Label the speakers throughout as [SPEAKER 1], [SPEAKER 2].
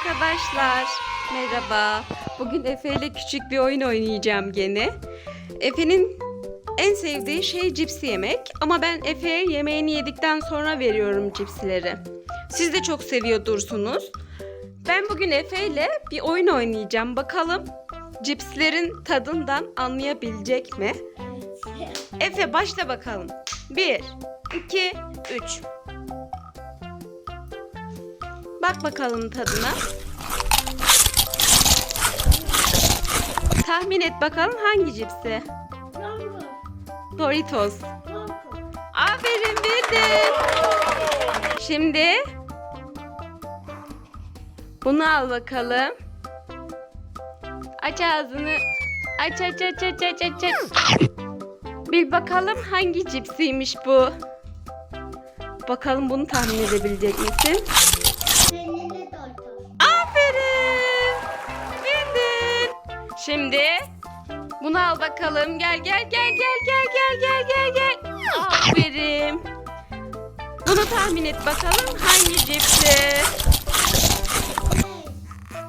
[SPEAKER 1] arkadaşlar. Merhaba. Bugün Efe ile küçük bir oyun oynayacağım gene. Efe'nin en sevdiği şey cipsi yemek. Ama ben Efe'ye yemeğini yedikten sonra veriyorum cipsleri. Siz de çok seviyordursunuz. Ben bugün Efe ile bir oyun oynayacağım. Bakalım cipslerin tadından anlayabilecek mi? Efe başla bakalım. 1, 2, 3. Bak bakalım tadına. Tahmin et bakalım hangi cipsi? Doritos. Aferin bildin. Şimdi bunu al bakalım. Aç ağzını. Aç aç aç aç aç aç. aç. Bil bakalım hangi cipsiymiş bu. Bakalım bunu tahmin edebilecek misin? Şimdi bunu al bakalım. Gel gel gel gel gel gel gel gel gel. Aferin. Bunu tahmin et bakalım hangi cipsi?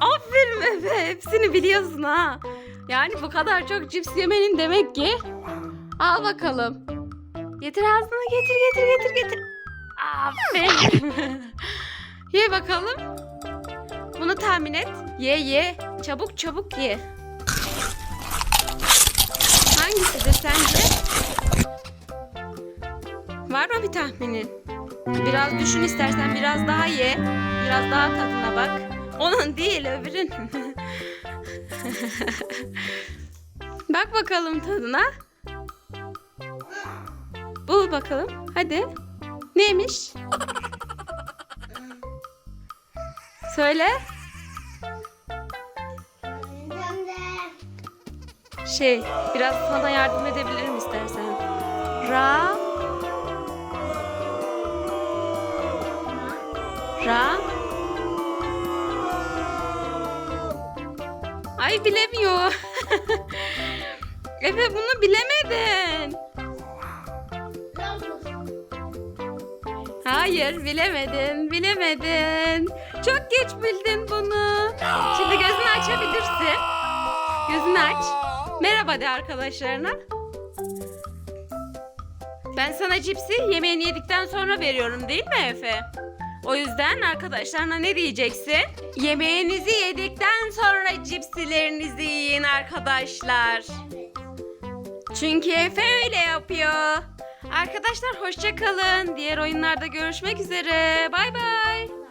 [SPEAKER 1] Aferin Efe. Hepsini biliyorsun ha. Yani bu kadar çok cips yemenin demek ki. Al bakalım. Getir ağzına getir getir getir getir. Aferin. ye bakalım. Bunu tahmin et. Ye ye. Çabuk çabuk ye. Sence? Var mı bir tahminin? Biraz düşün istersen biraz daha ye. Biraz daha tadına bak. Onun değil öbürün. bak bakalım tadına. Bul bakalım. Hadi. Neymiş? Söyle. Şey, biraz sana yardım edebilirim istersen. Ra. Ra. Ay bilemiyor. Efe bunu bilemedin. Hayır bilemedin, bilemedin. Çok geç bildin bunu. Şimdi gözünü açabilirsin. Gözünü aç. Merhaba de arkadaşlarına. Ben sana cipsi yemeğini yedikten sonra veriyorum değil mi Efe? O yüzden arkadaşlarına ne diyeceksin? Yemeğinizi yedikten sonra cipsilerinizi yiyin arkadaşlar. Çünkü Efe öyle yapıyor. Arkadaşlar hoşça kalın. Diğer oyunlarda görüşmek üzere. Bay bay.